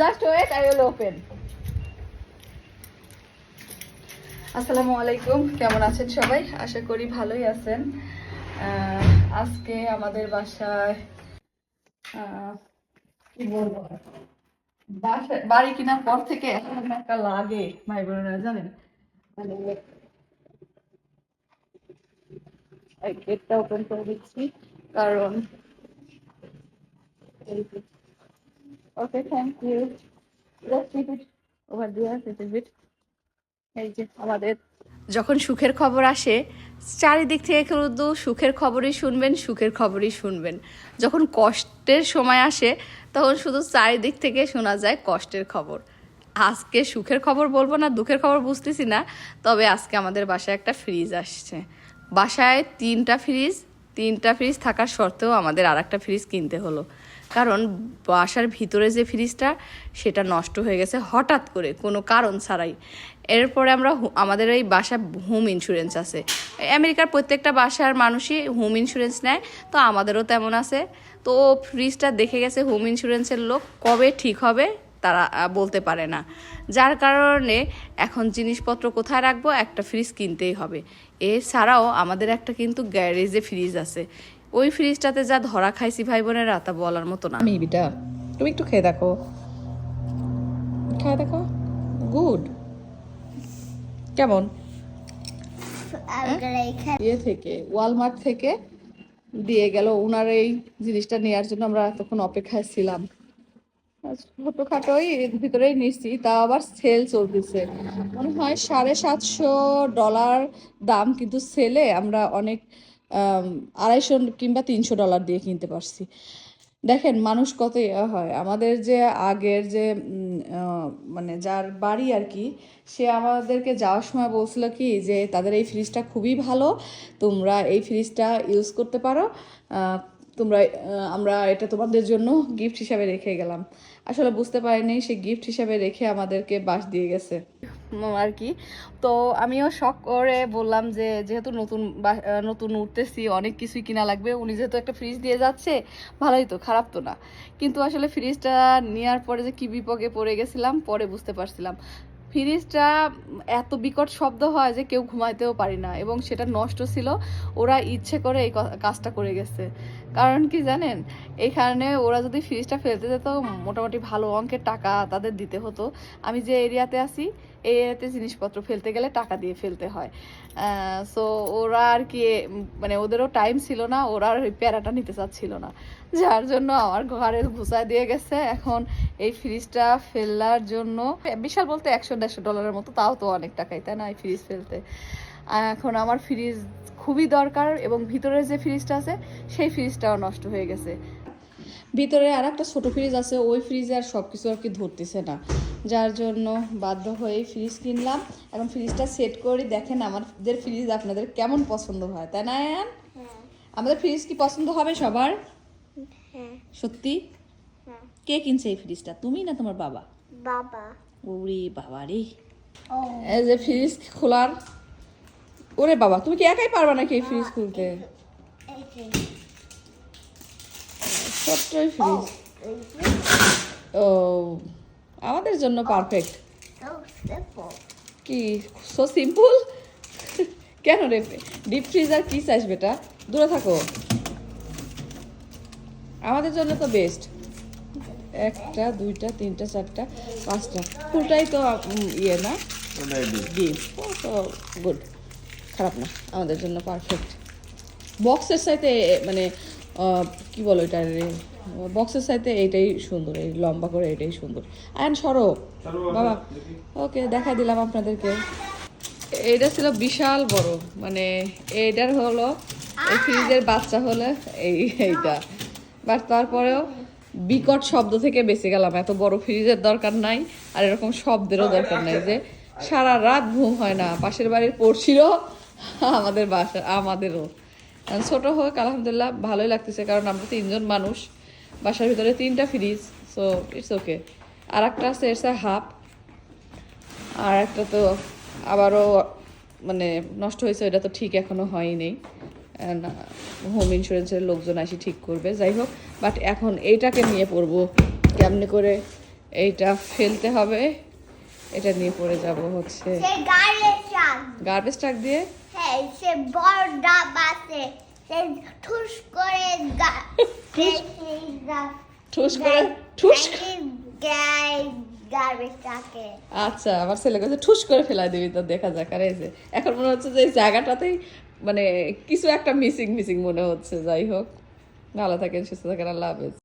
Just wait I will open আসসালামু আলাইকুম, কেমন আছেন সবাই? আশা করি ভালোই আছেন। আজকে আমাদের বাসায় কি বাড়ি কেনার পর থেকে এখন একটা লাগে, ভাই বোনেরা, জানেন? মানে গেটটা ওপেন করে দিচ্ছি, কারণ okay thank you just keep it over there little bit এই যে আমাদের যখন সুখের খবর আসে, চারিদিক থেকে শুধু সুখের খবরই শুনবেন, সুখের খবরই শুনবেন। যখন কষ্টের সময় আসে, তখন শুধু চারিদিক থেকে শোনা যায় কষ্টের খবর। আজকে সুখের খবর বলব না, দুঃখের খবর বুঝতেছি না, তবে আজকে আমাদের বাসায় একটা ফ্রিজ আসছে। বাসায় তিনটা ফ্রিজ তিনটা ফ্রিজ থাকার সত্ত্বেও আমাদের আর একটা ফ্রিজ কিনতে হলো। কারণ বাসার ভিতরে যে ফ্রিজটা সেটা নষ্ট হয়ে গেছে হঠাৎ করে, কোনো কারণ ছাড়াই। এরপরে আমরা আমাদের এই বাসা হোম ইন্স্যুরেন্স আছে। আমেরিকার প্রত্যেকটা বাসার মানুষই হোম ইন্স্যুরেন্স নেয়, তো আমাদেরও তেমন আছে। তো ফ্রিজটা দেখে গেছে হোম ইন্স্যুরেন্সের লোক কবে ঠিক হবে, তারা বলতে পারে না। যার কারণে এখন জিনিসপত্র কোথায় রাখব? একটা ফ্রিজ কিনতেই হবে। এছাড়াও আমাদের একটা কিন্তু গ্যারেজে ফ্রিজ আছে। ওই ফ্রিজটাতে যা ধরা খাইছি ভাই বোনেরা তা বলার মতো না। আমি বিটা তুমি একটু খেয়ে দেখো। খেয়ে দেখো। গুড। কেমন? ইয়ে থেকে ওয়ালমার্ট থেকে দিয়ে গেল ওনার এই জিনিসটা নেওয়ার জন্য আমরা তখন অপেক্ষায় ছিলাম। ছোটখাটোই এর ভিতরেই নিচ্ছি তা আবার সেল চলতেছে। মনে হয় সাড়ে সাতশো ডলার দাম কিন্তু সেলে আমরা অনেক আড়াইশো কিংবা তিনশো ডলার দিয়ে কিনতে পারছি। দেখেন মানুষ কত ইয়ে হয়। আমাদের যে আগের যে মানে যার বাড়ি আর কি, সে আমাদেরকে যাওয়ার সময় বলছিল কি যে, তাদের এই ফ্রিজটা খুবই ভালো, তোমরা এই ফ্রিজটা ইউজ করতে পারো তোমরা আমরা এটা তোমাদের জন্য গিফট হিসাবে রেখে গেলাম। আসলে বুঝতে পারিনি, সে গিফট হিসাবে রেখে আমাদেরকে বাস দিয়ে গেছে। আর কি তো আমিও শখ করে বললাম যে, যেহেতু নতুন নতুন উঠতেছি, অনেক কিছুই কিনা লাগবে। উনি যেহেতু একটা ফ্রিজ দিয়ে যাচ্ছে, ভালোই তো, খারাপ তো না। কিন্তু আসলে ফ্রিজটা নেওয়ার পরে যে কি বিপদে পড়ে গেছিলাম, পরে বুঝতে পারছিলাম। ফ্রিজটা এত বিকট শব্দ হয় যে কেউ ঘুমাইতেও পারি না, এবং সেটা নষ্ট ছিল। ওরা ইচ্ছে করে এই কাজটা করে গেছে। কারণ কি জানেন? এই কারণে ওরা যদি ফ্রিজটা ফেলতে যেত, মোটামুটি ভালো অঙ্কের টাকা তাদের দিতে হতো। আমি যে এরিয়াতে আছি, এই এরিয়াতে জিনিসপত্র ফেলতে গেলে টাকা দিয়ে ফেলতে হয়। সো ওরা আর কি মানে ওদেরও টাইম ছিল না, ওরা আর প্যারাটা নিতে চাচ্ছিল না। যার জন্য আমার ঘরে ঘুষায় দিয়ে গেছে। এখন এই ফ্রিজটা ফেলার জন্য, বিশাল বলতে একশো দেড়শো ডলারের মতো, তাও তো অনেক টাকাই, তাই না? এই ফ্রিজ ফেলতে। এখন আমার ফ্রিজ খুবই দরকার এবং ভিতরের যে ফ্রিজটা আছে সেই ফ্রিজটাও নষ্ট হয়ে গেছে। ভিতরে আর একটা ছোটো ফ্রিজ আছে ওই ফ্রিজে আর সব কিছু আর কি ধরতেছে না। যার জন্য বাধ্য হয়ে ফ্রিজ কিনলাম। এখন ফ্রিজটা সেট করে দেখেন আমাদের ফ্রিজ আপনাদের কেমন পছন্দ হয় তাই না আয়ান? আমাদের ফ্রিজ কি পছন্দ হবে সবার? সত্যি? কে কিনছে এই ফ্রিজটা তুমি না তোমার বাবা? বাবা। ওরে বাবা রে এই যে ফ্রিজ খোলার ওরে বাবা তুমি কি একাই পারবা নাকি এই ফ্রিজ খুলতে ছোট্টই ফ্রিজ ও আমাদের জন্য পারফেক্ট কি সো সিম্পল কেন রে? ডিপ ফ্রিজার কি চাইস বেটা? দূরে থাকো। আমাদের জন্য তো বেস্ট একটা দুইটা তিনটা চারটা পাঁচটা। ফুলটাই তো ইয়ে না? ডিপ তো গুড খারাপ না আমাদের জন্য পারফেক্ট বক্সের সাথে মানে কি বলো এটা বক্সের সাথে এইটাই সুন্দর এই লম্বা করে এটাই সুন্দর। অ্যান্ড সরো বাবা ওকে দেখা দিলাম আপনাদেরকে। এটা ছিল বিশাল বড় মানে এইটার হলো এই ফ্রিজের বাচ্চা হলে এই এইটা। বাট তারপরেও বিকট শব্দ থেকে বেঁচে গেলাম। এত বড় ফ্রিজের দরকার নাই আর এরকম শব্দেরও দরকার নাই যে সারা রাত ঘুম হয় না। পাশের বাড়ির পড়ছিল আমাদের বাসা আমাদেরও। ছোট হোক আলহামদুলিল্লাহ ভালোই লাগতেছে কারণ আমরা তিনজন মানুষ। বাসার ভিতরে তিনটা ফ্রিজ সো ইটস ওকে আর একটা আছে এর হাফ। আর একটা তো আবারও মানে নষ্ট হয়েছে এটা তো ঠিক এখনও হয়নি হোম ইন্স্যুরেন্সের লোকজন আসি ঠিক করবে যাই হোক। বাট এখন এইটাকে নিয়ে পড়ব। কেমনি করে এইটা ফেলতে হবে এটা নিয়ে পড়ে যাব হচ্ছে। গার্বেজ ট্রাক দিয়ে হ্যাঁ সে বড় ডাব আছে সে ঠুস করে ঠুস? করে ঠুস? আচ্ছা আমার ছেলে কাছে ঠুস করে ফেলাই দিবি তো দেখা যাক আর এই যে এখন মনে হচ্ছে যে জায়গাটাতেই মানে কিছু একটা মিসিং মিসিং মনে হচ্ছে যাই হোক। ভালো থাকেন সুস্থ থাকেন আল্লাহ হাফেজ।